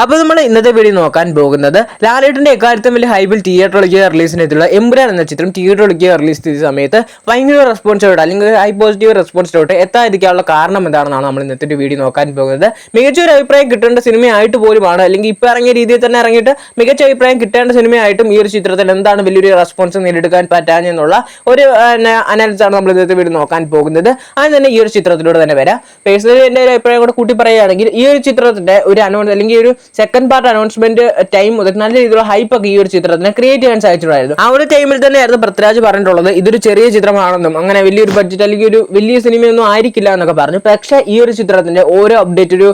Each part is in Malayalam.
അപ്പോൾ നമ്മൾ ഇന്നത്തെ വീഡിയോ നോക്കാൻ പോകുന്നത് ലാലേട്ടന്റെ എക്കാലത്തും വലിയ ഹൈബിൾ തിയേറ്ററിലേക്ക് റിലീസിനെത്തിയുള്ള എമ്പുരാൻ എന്ന ചിത്രം തിയേറ്ററിലേക്ക് റിലീസ് ചെയ്ത സമയത്ത് ഭയങ്കര റെസ്പോൺസോട്ട് അല്ലെങ്കിൽ ഹൈ പോസിറ്റീവ് റെസ്പോൺസിലോട്ട് എത്താതിരിക്കാനുള്ള കാരണം എന്താണെന്നാണ് നമ്മൾ ഇന്നത്തെ ഒരു വീഡിയോ നോക്കാൻ പോകുന്നത്. മികച്ച ഒരു അഭിപ്രായം കിട്ടേണ്ട സിനിമയായിട്ട് പോലുമാണ്. അല്ലെങ്കിൽ ഇപ്പോൾ ഇറങ്ങിയ രീതിയിൽ തന്നെ ഇറങ്ങിയിട്ട് മികച്ച അഭിപ്രായം കിട്ടേണ്ട സിനിമയായിട്ടും ഈ ഒരു ചിത്രത്തിൽ എന്താണ് വലിയൊരു റെസ്പോൺസ് നേടിയെടുക്കാൻ പറ്റാഞ്ഞെന്നുള്ള ഒരു അനാലിസാണ് നമ്മൾ ഇന്നത്തെ വീഡിയോ നോക്കാൻ പോകുന്നത്. അത് തന്നെ ഈ ഒരു ചിത്രത്തിലൂടെ തന്നെ വരാം. പേഴ്സണലി എന്റെ ഒരു അഭിപ്രായം കൂടെ കൂട്ടി പറയുകയാണെങ്കിൽ ഈ ഒരു ചിത്രത്തിന്റെ ഒരു അനൗൺസ് അല്ലെങ്കിൽ ഒരു സെക്കൻഡ് പാർട്ട് അനൗൺസ്മെന്റ് ടൈം മുതൽ നല്ല രീതിയിലുള്ള ഹൈപ്പ് ഒക്കെ ഈ ഒരു ചിത്രത്തിന് ക്രിയേറ്റ് ചെയ്യാൻ സാധിച്ചിട്ടുണ്ടായിരുന്നു ആ ഒരു ടൈമിൽ തന്നെയായിരുന്നു പൃഥ്വിരാജ് പറഞ്ഞിട്ടുള്ളത് ഇതൊരു ചെറിയ ചിത്രമാണെന്നും അങ്ങനെ വലിയൊരു ബഡ്ജറ്റ് അല്ലെങ്കിൽ ഒരു വലിയ സിനിമയൊന്നും ആയിരിക്കില്ല എന്നൊക്കെ പറഞ്ഞു. പക്ഷേ ഈ ഒരു ചിത്രത്തിന്റെ ഓരോ അപ്ഡേറ്റ് ഒരു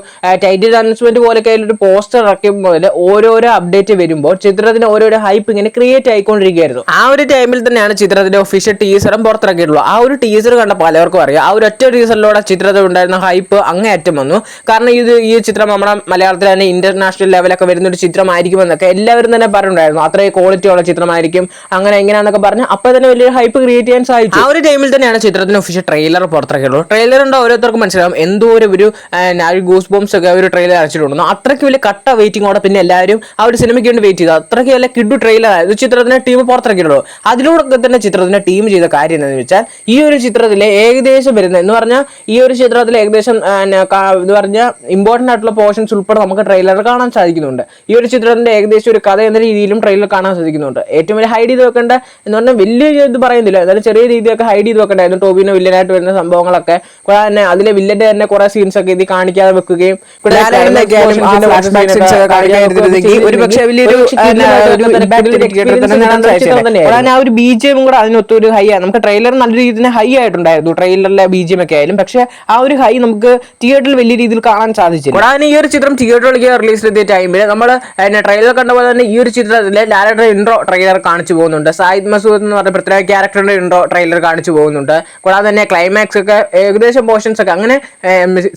ടൈറ്റിൽ അനൗൺസ്മെന്റ് പോലൊക്കെ ഒരു പോസ്റ്റർ ഇറക്കുമ്പോൾ മുതൽ ഓരോരോ അപ്ഡേറ്റ് വരുമ്പോൾ ചിത്രത്തിന് ഓരോരോ ഹൈപ്പ് ഇങ്ങനെ ക്രിയേറ്റ് ആയിക്കൊണ്ടിരിക്കുകയായിരുന്നു. ആ ഒരു ടൈമിൽ തന്നെയാണ് ചിത്രത്തിന്റെ ഒഫീഷ്യൽ ടീസറും പുറത്തിറക്കിയിട്ടുള്ളത്. ആ ഒരു ടീസർ കണ്ട പലർക്കും അറിയാം. ആ ഒരു ഒറ്റ ടീസറിലൂടെ ചിത്രത്തിൽ ഉണ്ടായിരുന്ന ഹൈപ്പ് അങ്ങേയറ്റം വന്നു. കാരണം ഇത് ഈ ചിത്രം നമ്മുടെ മലയാളത്തിൽ തന്നെ ഇന്റർനാഷണൽ ലെവലൊക്കെ വരുന്ന ഒരു ചിത്രമായിരിക്കും എന്നൊക്കെ എല്ലാവരും തന്നെ പറഞ്ഞിട്ടുണ്ടായിരുന്നു. അത്രയും ക്വാളിറ്റി ഉള്ള ചിത്രമായിരിക്കും. അങ്ങനെ എങ്ങനെയാണെന്നൊക്കെ പറഞ്ഞ് അപ്പൊ തന്നെ വലിയൊരു ഹൈപ്പ് ക്രിയേറ്റ് ചെയ്യാൻ സാധിച്ചു. ആ ഒരു ടൈമിൽ തന്നെയാണ് ചിത്രത്തിന് ഒഫീഷ്യൽ ട്രെയിലർ പുറത്തിറക്കിയുള്ളൂ ട്രെയിലർ ഉണ്ടോ ഓരോരുത്തർക്കും മനസ്സിലാവും. എന്തോ ഒരു ഗൂസ് ബോംസ് ഒക്കെ ഒരു ട്രെയിലർ അയച്ചിട്ടുണ്ടെന്നു അത്രയ്ക്ക് വലിയ കട്ട വെയിറ്റിംഗോടെ പിന്നെ എല്ലാവരും ആ ഒരു സിനിമയ്ക്ക് വേണ്ടി വെയിറ്റ് ചെയ്തു. അത്രയ്ക്ക് വലിയ കിഡു ട്രെയിലർ ആയിരുന്നു ചിത്രത്തിന് ടീം പുറത്തിറക്കിയിട്ടുള്ളൂ അതിലൂടെ തന്നെ ചിത്രത്തിന്റെ ടീം ചെയ്ത കാര്യം എന്താണെന്ന് വെച്ചാൽ ഈ ഒരു ചിത്രത്തിലെ ഏകദേശം വരുന്ന എന്ന് പറഞ്ഞാൽ ഈ ഒരു ചിത്രത്തിൽ ഏകദേശം എന്ന് പറഞ്ഞാൽ ഇമ്പോർട്ടന്റ് ആയിട്ടുള്ള പോർഷൻസ് ഉൾപ്പെടെ നമുക്ക് ട്രെയിലർ കാണാൻ സാധിക്കുന്നുണ്ട്. ഈ ഒരു ചിത്രത്തിന്റെ ഏകദേശം ഒരു കഥ എന്ന രീതിയിലും ട്രെയിലർ കാണാൻ സാധിക്കുന്നുണ്ട്. ഏറ്റവും വലിയ ഹൈഡ് ചെയ്ത് വെക്കേണ്ട എന്ന് പറഞ്ഞാൽ വലിയ ഇത് പറയുന്നില്ല. എന്നാലും ചെറിയ രീതിയൊക്കെ ഹൈഡ് ചെയ്ത് വെക്കണ്ടായിരുന്നു. ടോബിനെ വില്ലനായിട്ട് വരുന്ന സംഭവങ്ങളൊക്കെ. കൂടെ തന്നെ അതിലെ വില്ലന്റെ തന്നെ കുറെ സീൻസ് ഒക്കെ ഇത് കാണിക്കാതെ വെക്കുകയും ഒരു തന്നെ ബി ജി എം കൂടെ അതിനൊത്തൊരു ഹൈ ആണ്. നമുക്ക് ട്രെയിലർ നല്ല രീതിയിൽ ഹൈ ആയിട്ടുണ്ടായിരുന്നു. ട്രെയിലറിലെ ബി ജി എം ഒക്കെ ആയാലും. പക്ഷെ ആ ഒരു ഹൈ നമുക്ക് തിയേറ്ററിൽ വലിയ രീതിയിൽ കാണാൻ സാധിച്ചില്ല. ഈ ഒരു ചിത്രം തിയേറ്ററിലേക്ക് റിലീസ് ചെയ്ത ടൈമിൽ നമ്മൾ ട്രെയിലർ കണ്ട പോലെ തന്നെ ഈ ഒരു ചിത്രത്തിൽ ഡയറക്ടർ ഇൻട്രോ ട്രെയിലർ കാണിച്ചു പോകുന്നുണ്ട്. സായിദ് മസൂദ് എന്ന് പറഞ്ഞ പൃഥ്വിരാജ് ക്യാരക്ടറിന്റെ ഇൻട്രോ ട്രെയിലർ കാണിച്ചു പോകുന്നുണ്ട്. കൂടാതെ തന്നെ ക്ലൈമാക്സ് ഒക്കെ ഏകദേശം പോർഷൻസ് ഒക്കെ. അങ്ങനെ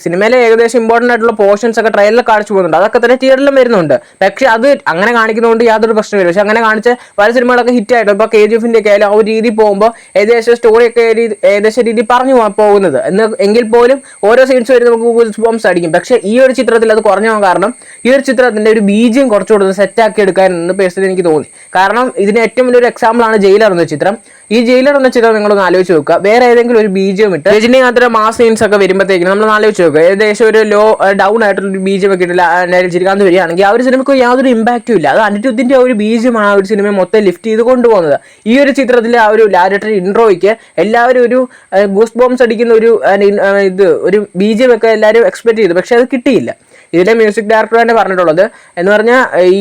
സിനിമയിലെ ഏകദേശം ഇമ്പോർട്ടന്റ് ആയിട്ടുള്ള പോർഷൻസ് ഒക്കെ ട്രെയിലർ കാണിച്ചു പോകുന്നുണ്ട്. അതൊക്കെ തന്നെ തിയേറ്ററിലും വരുന്നുണ്ട്. പക്ഷേ അത് അങ്ങനെ കാണിക്കുന്നതുകൊണ്ട് യാതൊരു പ്രശ്നമില്ല പക്ഷെ അങ്ങനെ കാണിച്ച പല സിനിമകളൊക്കെ ഹിറ്റ് ആയിട്ട് ഇപ്പോൾ കെ ജി എഫിന്റെ ഒക്കെ ആയാലും ആ ഒരു രീതി പോകുമ്പോൾ ഏകദേശം സ്റ്റോറിയൊക്കെ ഏകദേശം രീതി പറഞ്ഞു പോകുന്നത്. എന്ന് എങ്കിൽ പോലും ഓരോ സീൻസ് വരും നമുക്ക് ഗൂഗിൾ ബോംസ് അടിക്കും. പക്ഷേ ഈ ഒരു ചിത്രത്തിൽ അത് കുറഞ്ഞു കാരണം ഈ ഒരു ചിത്രത്തിന്റെ ഒരു ബീജിയം കുറച്ചുകൂടെ സെറ്റ് ആക്കി എടുക്കാൻ എന്ന് പേഴ്സണലി എനിക്ക് തോന്നി. കാരണം ഇതിന് ഏറ്റവും വലിയൊരു എക്സാമ്പിൾ ആണ് ജയിലർ എന്ന ചിത്രം. ഈ ജയിലർ എന്ന ചിത്രം നിങ്ങളൊന്ന് ആലോചിച്ച് നോക്കുക. വേറെ ഏതെങ്കിലും ഒരു ബീജിയം ഇട്ട് രജനീകാന്തിന്റെ മാസ് സീൻസ് ഒക്കെ വരുമ്പോഴത്തേക്കും നമ്മൾ ആലോചിച്ച് നോക്കുക. ഏകദേശം ഒരു ലോ ഡൗൺ ആയിട്ടുള്ള ഒരു ബീജിയം ഒക്കെ ഇട്ടില്ല രജനീകാന്ത് വരികയാണെങ്കിൽ ആ ഒരു സിനിമയ്ക്ക് യാതൊരു ഇമ്പാക്റ്റും ഇല്ല. അത് അനിരുദ്ധിന്റെ ഒരു ബീജിയമാണ് ആ ഒരു സിനിമയെ മൊത്തം ലിഫ്റ്റ് ചെയ്ത് കൊണ്ടുപോകുന്നത്. ഈ ഒരു ചിത്രത്തിലെ ആ ഒരു ലാരട്ടർ ഇൻട്രോയ്ക്ക് എല്ലാവരും ഒരു ഗൂസ് ബോംസ് അടിക്കുന്ന ഒരു ഇത് ഒരു ബീജിയം ഒക്കെ എല്ലാവരും എക്സ്പെക്ട് ചെയ്തു. പക്ഷെ അത് കിട്ടിയില്ല. ഇതിലെ മ്യൂസിക് ഡയറക്ടർ തന്നെ പറഞ്ഞിട്ടുള്ളത്. എന്ന് പറഞ്ഞാൽ ഈ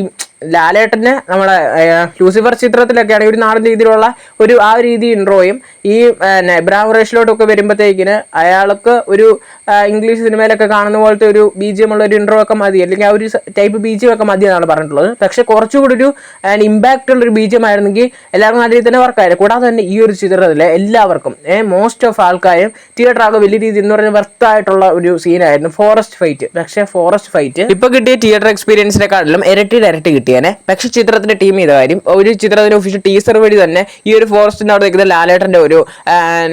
ലാലേട്ടന് നമ്മുടെ ഏർ, ലൂസിഫർ ചിത്രത്തിലൊക്കെ ആണെങ്കിൽ ഒരു നാടൻ രീതിയിലുള്ള ഒരു ആ രീതി ഇൻട്രോയും ഈ ഇബ്രാഹിം റേഷിലോട്ടൊക്കെ വരുമ്പോഴത്തേക്കിന് അയാൾക്ക് ഒരു ഇംഗ്ലീഷ് സിനിമയിലൊക്കെ കാണുന്ന പോലത്തെ ഒരു ബി ജി ഉള്ള ഒരു ഇൻട്രോ ഒക്കെ മതി. അല്ലെങ്കിൽ ആ ഒരു ടൈപ്പ് ബി ജി ഒക്കെ മതി എന്നാണ് പറഞ്ഞിട്ടുള്ളത്. പക്ഷേ കുറച്ചുകൂടി ഒരു ഇമ്പാക്റ്റ് ഉള്ള ഒരു ബി ജി ആയിരുന്നെങ്കിൽ എല്ലാവർക്കും നല്ല രീതിയിൽ തന്നെ വർക്കായിരുന്നു കൂടാതെ തന്നെ ഈ ഒരു ചിത്രത്തിലെ എല്ലാവർക്കും മോസ്റ്റ് ഓഫ് ആൾക്കാരും തിയേറ്റർ ആകെ വലിയ രീതിയിൽ എന്ന് പറഞ്ഞാൽ വർത്തായിട്ടുള്ള ഒരു സീനായിരുന്നു ഫോറസ്റ്റ് ഫൈറ്റ് പക്ഷേ ഫോറസ്റ്റ് ഫൈറ്റ് ഇപ്പൊ കിട്ടിയ തിയേറ്റർ എക്സ്പീരിയൻസിനെക്കാട്ടിലും ഡയറക്റ്റ് ഇരട്ടി കിട്ടിയേനെ പക്ഷെ ചിത്രത്തിന്റെ ടീം ചെയ്ത കാര്യം. ഒരു ചിത്രത്തിന്റെ ഒഫീഷ്യൽ ടീസർ വഴി തന്നെ ഈ ഒരു ഫോറസ്റ്റിന്റെ അവിടെ നിൽക്കുന്ന ലാലേട്ടന്റെ ഒരു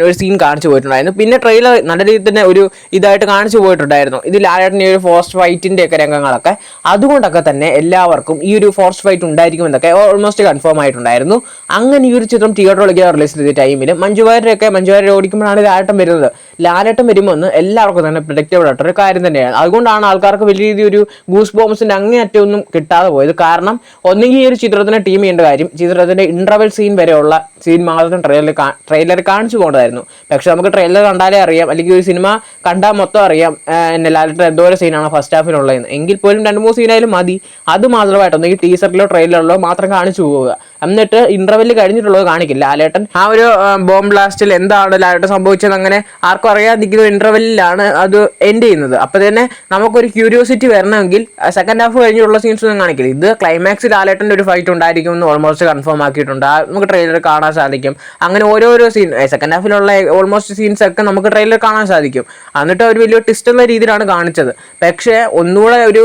ഒരു സീൻ കാണിച്ചു പോയിട്ടുണ്ടായിരുന്നു. പിന്നെ ട്രെയിലർ നല്ല രീതിയിൽ തന്നെ ഒരു ഇതായിട്ട് കാണിച്ചു പോയിട്ടുണ്ടായിരുന്നു. ഇത് ലാലേട്ടന്റെ ഈ ഒരു ഫോറസ്റ്റ് ഫൈറ്റിന്റെ ഒക്കെ രംഗങ്ങളൊക്കെ. അതുകൊണ്ടൊക്കെ തന്നെ എല്ലാവർക്കും ഈ ഒരു ഫോറസ്റ്റ് ഫൈറ്റ് ഉണ്ടായിരിക്കുമെന്നൊക്കെ ഓൾമോസ്റ്റ് കൺഫേം ആയിട്ടുണ്ടായിരുന്നു. അങ്ങനെ ഈ ഒരു ചിത്രം തിയേറ്ററിലേക്ക് റിലീസ് ചെയ്ത ടൈമിൽ മഞ്ജുവാരൊക്കെ മഞ്ജുവാര ഓടിക്കുമ്പോഴാണ് ലാലേട്ടൻ വരുന്നത്. ലാലേട്ടൻ വരുമ്പോൾ എല്ലാവർക്കും തന്നെ പ്രൊഡക്റ്റബിൾ ആയിട്ടൊരു കാര്യം തന്നെയാണ്. അതുകൊണ്ടാണ് ആൾക്കാർക്ക് വലിയ രീതിയിൽ ഒരു ഗൂസ് ബോംസിന്റെ അങ്ങേ ഒന്നും കിട്ടാതെ പോയത്. കാരണം ഒന്നെങ്കിൽ ഈ ഒരു ചിത്രത്തിന് ടീം ചെയ്യേണ്ട കാര്യം ചിത്രത്തിന്റെ ഇന്റർവെൽ സീൻ വരെയുള്ള സീൻ മാത്രം ട്രെയിലർ ട്രെയിലർ കാണിച്ചു പോകേണ്ടതായിരുന്നു. പക്ഷെ നമുക്ക് ട്രെയിലർ കണ്ടാലേ അറിയാം. അല്ലെങ്കിൽ ഒരു സിനിമ കണ്ടാൽ മൊത്തം അറിയാം. എന്നെ ലാലിട്ട് എന്തോരം സീനാണ് ഫസ്റ്റ് ഹാഫിനുള്ളതെന്ന് എങ്കിൽ പോലും രണ്ട് മൂന്ന് സീനായാലും മതി. അത് മാത്രമായിട്ട് ഒന്നെങ്കിൽ ടീസറിലോ ട്രെയിലറിലോ മാത്രം കാണിച്ചു പോവുക. എന്നിട്ട് ഇന്റർവെൽ കഴിഞ്ഞിട്ടുള്ളത് കാണിക്കില്ല. ലാലേട്ടൻ ആ ഒരു ബോംബ് ബ്ലാസ്റ്റിൽ എന്താണ് ലാലേട്ടൻ സംഭവിച്ചത് അങ്ങനെ ആർക്കും അറിയാതിരിക്കുന്ന ഇന്റർവെല്ലിലാണ് അത് എൻഡ് ചെയ്യുന്നത്. അപ്പോൾ തന്നെ നമുക്കൊരു ക്യൂരിയോസിറ്റി വരണമെങ്കിൽ സെക്കൻഡ് ഹാഫ് കഴിഞ്ഞിട്ടുള്ള സീൻസ് ഒന്നും കാണിക്കില്ല. ഇത് ക്ലൈമാക്സിൽ ലാലേട്ടന്റെ ഒരു ഫൈറ്റ് ഉണ്ടായിരിക്കും എന്ന് ഓൾമോസ്റ്റ് കൺഫേം ആക്കിയിട്ടുണ്ട് നമുക്ക് ട്രെയിലർ കാണാൻ സാധിക്കും. അങ്ങനെ ഓരോരോ സീൻ സെക്കൻഡ് ഹാഫിലുള്ള ഓൾമോസ്റ്റ് സീൻസ് ഒക്കെ നമുക്ക് ട്രെയിലർ കാണാൻ സാധിക്കും. എന്നിട്ട് ഒരു വലിയ ട്വിസ്റ്റ് എന്ന രീതിയിലാണ് കാണിച്ചത്. പക്ഷേ ഒന്നുകൂടെ ഒരു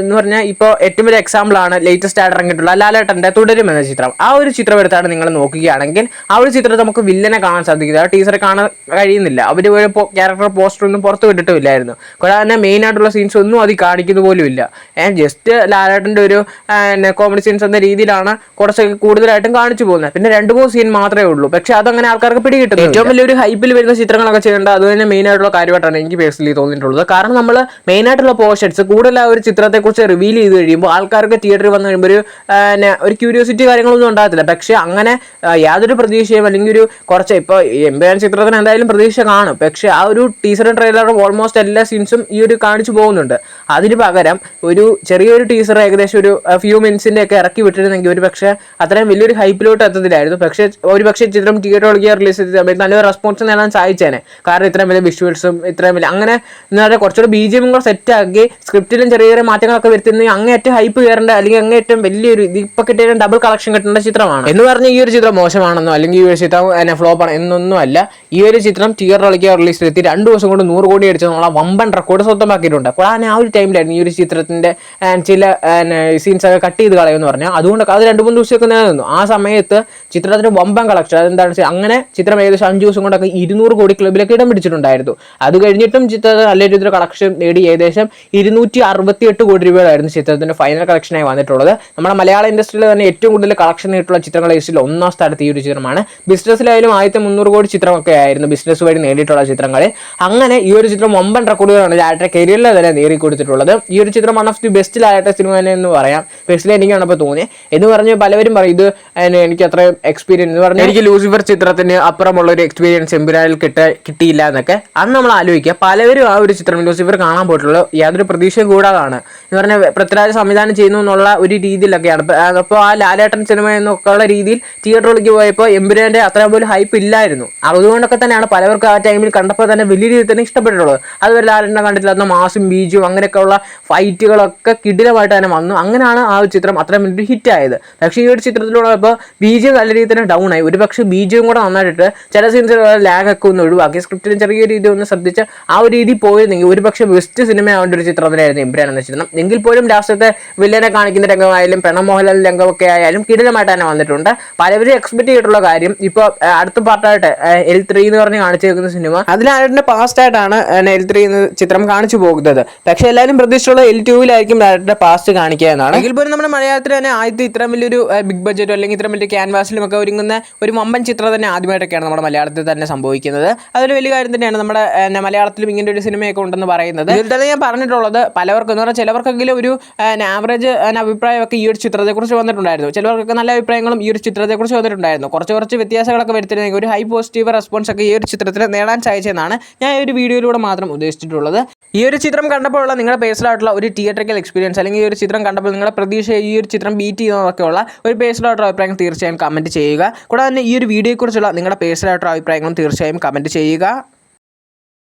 എന്ന് പറഞ്ഞാൽ ഇപ്പോൾ ഏറ്റവും വലിയ എക്സാമ്പിൾ ആണ് ലേറ്റസ്റ്റ് ആയിട്ട് ഇറങ്ങിയിട്ടുള്ള ലാലേട്ടന്റെ തുടരും എന്ന ചിത്രം. ആ ഒരു ചിത്രം എടുത്താണ് നിങ്ങൾ നോക്കുകയാണെങ്കിൽ ആ ഒരു ചിത്രത്തിൽ നമുക്ക് വില്ലനെ കാണാൻ സാധിക്കില്ല. ആ ടീച്ചറെ കാണാൻ കഴിയുന്നില്ല. അവർ ക്യാരക്ടർ പോസ്റ്റർ ഒന്നും പുറത്ത് വിട്ടിട്ടുമില്ലായിരുന്നു. കൂടാതെ തന്നെ മെയിൻ ആയിട്ടുള്ള സീൻസ് ഒന്നും അത് കാണിക്കുന്ന പോലും ഇല്ല. ജസ്റ്റ് ലാലേട്ടന്റെ ഒരു കോമഡി സീൻസ് എന്ന രീതിയിലാണ് കുറച്ചൊക്കെ കൂടുതലായിട്ടും കാണിച്ചു പോകുന്നത്. പിന്നെ രണ്ട് മൂന്ന് സീൻ മാത്രമേ ഉള്ളൂ. പക്ഷെ അതങ്ങനെ ആൾക്കാർക്ക് പിടികിട്ടും ഏറ്റവും വലിയൊരു ഹൈപ്പിൽ വരുന്ന ചിത്രങ്ങളൊക്കെ ചെയ്യേണ്ട അത് തന്നെ മെയിൻ ആയിട്ടുള്ള കാര്യമായിട്ടാണ് എനിക്ക് പേഴ്സണലി തോന്നിയിട്ടുള്ളത്. കാരണം നമ്മൾ മെയിൻ ആയിട്ടുള്ള പോർഷൻസ് കൂടുതൽ ആ ഒരു ചിത്രത്തെക്കുറിച്ച് റിവീൽ ചെയ്ത് കഴിയുമ്പോൾ ആൾക്കാർക്ക് തിയേറ്ററിൽ വന്നു കഴിയുമ്പോൾ ഒരു ഒരു ക്യൂരിയോസിറ്റി കാര്യങ്ങളൊന്നും ഉണ്ടാകത്തില്ല. പക്ഷെ അങ്ങനെ യാതൊരു പ്രതീക്ഷയും അല്ലെങ്കിൽ ഒരു കുറച്ച് ഇപ്പോൾ എംബയാൻ ചിത്രത്തിന് എന്തായാലും പ്രതീക്ഷ കാണും. പക്ഷെ ആ ഒരു ടീസർ ട്രെയിലറും ഓൾമോസ്റ്റ് എല്ലാ സീൻസും ഈ ഒരു കാണിച്ചു പോകുന്നുണ്ട്. അതിന് പകരം ഒരു ചെറിയൊരു ടീസർ ഏകദേശം ഒരു ഫ്യൂ മിനിറ്റ്സിന്റെ ഒക്കെ ഇറക്കി വിട്ടിരുന്നെങ്കിൽ ഒരു പക്ഷേ അത്രയും വലിയൊരു ഹൈപ്പിലോട്ട് എത്തത്തില്ലായിരുന്നു. പക്ഷേ പക്ഷേ ചിത്രം തിയേറ്ററിലേക്ക് റിലീസ് ചെയ്ത് സമയത്ത് നല്ലൊരു റെസ്പോൺസ് നേടാൻ സാധിച്ചേനെ. കാരണം ഇത്രയും വലിയ വിഷ്വൽസും ഇത്രയും വലിയ അങ്ങനെ എന്താ പറയുക കുറച്ചുകൂടി ബി ജി എം കൂടെ സെറ്റ് ആക്കി സ്ക്രിപ്റ്റിലും ചെറിയ ചെറിയ മാറ്റങ്ങളൊക്കെ വരുത്തുന്നെങ്കിൽ അങ്ങേയറ്റം ഹൈപ്പ് കയറേണ്ട അല്ലെങ്കിൽ അങ്ങേയറ്റം വലിയൊരു ഇപ്പൊ കിട്ടിയ ഡബിൾ കളക്ഷൻ കിട്ടേണ്ട ചിത്രമാണ്. എന്ന് പറഞ്ഞ ഈ ഒരു ചിത്രം മോശമാണെന്നോ അല്ലെങ്കിൽ ഈ ഒരു ചിത്രം എന്നെ ഫ്ലോപ്പ് ആണ് എന്നൊന്നും അല്ല ഈ ഒരു ചിത്രം തിയേറ്ററിലേക്ക് റിലീസ് ചെയ്തി രണ്ട് ദിവസം കൊണ്ട് നൂറ് കോടി അടിച്ച് നമ്മളെ വമ്പൻ റെക്കോർഡ് സ്വന്തമാക്കിയിട്ടുണ്ട്. അപ്പോൾ ആ ആ ഒരു ടൈമിലായിരുന്നു ഈ ഒരു ചിത്രത്തിന്റെ ആ, ചില സീൻസ് ഒക്കെ കട്ട് ചെയ്ത് കളയുമെന്ന് പറഞ്ഞാൽ. അതുകൊണ്ട് അത് രണ്ട് മൂന്ന് ദിവസമൊക്കെ നിലനിന്നു. ആ സമയത്ത് ചിത്രത്തിന് വമ്പൻ കളക്ഷൻ അതെന്താണെന്ന് വെച്ചാൽ അങ്ങനെ ചിത്രം ഏകദേശം അഞ്ച് ദിവസം കൊണ്ടൊക്കെ ഇരുന്നൂറ് കോടി ക്ലബിലൊക്കെ ഇടം പിടിച്ചിട്ടുണ്ടായിരുന്നു. അത് കഴിഞ്ഞിട്ടും ചിത്രത്തിന് നല്ല രീതിയിൽ കളക്ഷൻ നേടി ഏകദേശം ഇരുന്നൂറ്റി അറുപത്തി എട്ട് കോടി രൂപയായിരുന്നു ചിത്രത്തിന്റെ ഫൈനൽ കളക്ഷനായി വന്നിട്ടുള്ളത്. നമ്മുടെ മലയാള ഇൻഡസ്ട്രിയിൽ തന്നെ ഏറ്റവും കൂടുതൽ കളക്ഷൻ നേരിട്ടുള്ള ചിത്രങ്ങളുടെ ലിസ്റ്റിൽ ഒന്നാം സ്ഥാനത്ത് ഈ ഒരു ചിത്രമാണ്. ബിസിനസ്സിലായാലും ആദ്യത്തെ മുന്നൂറ് കോടി ചിത്രമൊക്കെ ആയിരുന്നു ബിസിനസ് വഴി നേടിയിട്ടുള്ള ചിത്രങ്ങൾ അങ്ങനെ ഈ ഒരു ചിത്രം ഒമ്പൻ റെക്കോർഡുകളാണ് ലാറ്റ കരിയറിൽ തന്നെ നേടി കൊടുത്തിട്ടുള്ളത്. ഈ ഒരു ചിത്രം വൺ ഓഫ് ദി ബെസ്റ്റ് ലാറ്റ സിനിമ തന്നെ എന്ന് പറയാം. ബെസ്റ്റിൽ എനിക്കാണ് ഇപ്പോൾ തോന്നിയത് എന്ന് പറഞ്ഞ് പലവരും പറയും ഇത് എനിക്ക് അത്ര എക്സ്പീരിയൻസ് എന്ന് പറഞ്ഞു എനിക്ക് ലൂസിഫർ ചിത്രത്തിന് അപ്പുറമുള്ള ഒരു എക്സ്പീരിയൻസ് എമ്പുരാനിൽ കിട്ട കിട്ടിയില്ല എന്നൊക്കെ അന്ന് നമ്മൾ ആലോചിക്കുക. പലവരും ആ ഒരു ചിത്രം ലൂസിഫർ കാണാൻ പോയിട്ടുള്ള. യാതൊരു പ്രതീക്ഷയും കൂടാതാണ്. എന്ന് പറഞ്ഞാൽ പൃഥ്വിരാജ് സംവിധാനം ചെയ്യുന്നു എന്നുള്ള ഒരു രീതിയിലൊക്കെയാണ്. അപ്പോൾ ആ ലാലേട്ടൻ സിനിമ എന്നൊക്കെ ഉള്ള രീതിയിൽ തിയേറ്ററിലേക്ക് പോയപ്പോൾ എമ്പുരാന്റെ അത്ര പോലും ഹൈപ്പ് ഇല്ലായിരുന്നു. അതുകൊണ്ടൊക്കെ തന്നെയാണ് പലവർക്കും ആ ടൈമിൽ കണ്ടപ്പോൾ തന്നെ വലിയ രീതിയിൽ തന്നെ ഇഷ്ടപ്പെട്ടിട്ടുള്ളത്. അതുവരെ ലാലേട്ടനെ കണ്ടിട്ടില്ലാത്ത മാസും ബീജും അങ്ങനെയൊക്കെയുള്ള ഫൈറ്റുകളൊക്കെ കിടിലമായിട്ട് തന്നെ വന്നു. അങ്ങനെയാണ് ആ ഒരു ചിത്രം അത്രയും ഹിറ്റ് ആയത്. പക്ഷേ ഈ ഒരു ചിത്രത്തിലൂടെ ഇപ്പോൾ ബീജം നല്ല രീതിയിൽ തന്നെ ഡൗൺ ആയി. ഒരു പക്ഷേ ബീജവും കൂടെ നന്നായിട്ട് ചില സീൻസിൽ ലാഗ് ഒക്കെ ഒന്ന് ഒഴിവാക്കി. സ്ക്രിപ്റ്റിന് ചെറിയ രീതി ഒന്ന് ശ്രദ്ധിച്ച് ആ ഒരു രീതി പോയിരുന്നെങ്കിൽ ഒരു പക്ഷേ ബെസ്റ്റ് സിനിമ ആവേണ്ട ഒരു ചിത്രത്തിലായിരുന്നു ഇമ്പ്രാൻ എന്ന ചിത്രം എങ്കിൽ പോലും ലാസ്റ്റത്തെ വില്ലനെ കാണിക്കുന്ന രംഗമായാലും പ്രണമോഹൻലാൽ രംഗമൊക്കെ ആയാലും കിടിലമായിട്ട് തന്നെ വന്നിട്ടുണ്ട്. പലവരും എക്സ്പെക്ട് ചെയ്തിട്ടുള്ള കാര്യം ഇപ്പോൾ അടുത്ത പാർട്ടായിട്ട് എൽ ത്രീ എന്ന് പറഞ്ഞ് കാണിച്ചേക്കുന്ന സിനിമ അതിലാരുടെ പാസ്റ്റ് ആയിട്ടാണ് എൽ ത്രീ എന്ന ചിത്രം കാണിച്ചു പോകുന്നത്. പക്ഷേ എല്ലാവരും പ്രതീക്ഷിച്ചുള്ള എൽ ടുവിലായിരിക്കും ലാരുടെ പാസ്റ്റ് കാണിക്കുക എന്നാണ്. എങ്കിൽ പോലും നമ്മുടെ മലയാളത്തിൽ തന്നെ ആദ്യത്തെ ഇത്രയും വലിയൊരു ബിഗ് ബഡ്ജറ്റോ അല്ലെങ്കിൽ ഇത്രയും വലിയ ക്യാൻവാസിലും ഒക്കെ ഒരുങ്ങുന്ന ഒരു വമ്പൻ ചിത്രം തന്നെ ആദ്യമായിട്ടൊക്കെയാണ് നമ്മുടെ മലയാളത്തിൽ തന്നെ സംഭവിക്കുന്നത്. അതൊരു വലിയ കാര്യം തന്നെയാണ് നമ്മുടെ മലയാളത്തിലും ഇങ്ങനെ ഒരു സിനിമയൊക്കെ ഉണ്ടെന്ന് പറയുന്നത്. ഇതിൽ തന്നെ ഞാൻ പറഞ്ഞിട്ടുള്ളത് പലവർക്കും എന്ന് പറഞ്ഞാൽ ചിലവർക്കെങ്കിലും ഒരു ആവറേജ് അഭിപ്രായമൊക്കെ ഈ ഒരു ചിത്രത്തെക്കുറിച്ച് വന്നിട്ടുണ്ടായിരുന്നു. ചിലവർക്കൊക്കെ നല്ല അഭിപ്രായങ്ങളും ഈ ഒരു ചിത്രത്തെക്കുറിച്ച് വന്നിട്ടുണ്ടായിരുന്നു. കുറച്ച് കുറച്ച് വ്യത്യാസങ്ങളൊക്കെ വരുത്തിയിരുന്നെങ്കിൽ ഒരു ഹൈ പോസിറ്റീവ് റെസ്പോൺസ് ഒക്കെ ഈ ഒരു ചിത്രത്തിന് നേടാൻ സാധിച്ചതെന്നാണ് ഞാൻ ഈ ഒരു വീഡിയോയിലൂടെ മാത്രം ഉദ്ദേശിച്ചിട്ടുള്ളത്. ഈ ഒരു ചിത്രം കണ്ടപ്പോഴുള്ള നിങ്ങളുടെ പേഴ്സണൽ ആയിട്ടുള്ള ഒരു തിയേറ്ററിക്കൽ എക്സ്പീരിയൻസ് അല്ലെങ്കിൽ ഈ ഒരു ചിത്രം കണ്ടപ്പോൾ നിങ്ങളുടെ പ്രതീക്ഷ ഈ ഒരു ചിത്രം ബീറ്റ് ചെയ്യുന്നതൊക്കെയുള്ള ഒരു പേഴ്സണൽ ആയിട്ടുള്ള അഭിപ്രായം തീർച്ചയായും കമന്റ് ചെയ്യുക. കൂടാതെ തന്നെ ഈ ഒരു വീഡിയോയെക്കുറിച്ചുള്ള നിങ്ങളുടെ പേഴ്സണലായിട്ടുള്ള അഭിപ്രായങ്ങളും തീർച്ചയായും കമന്റ് ചെയ്യുക.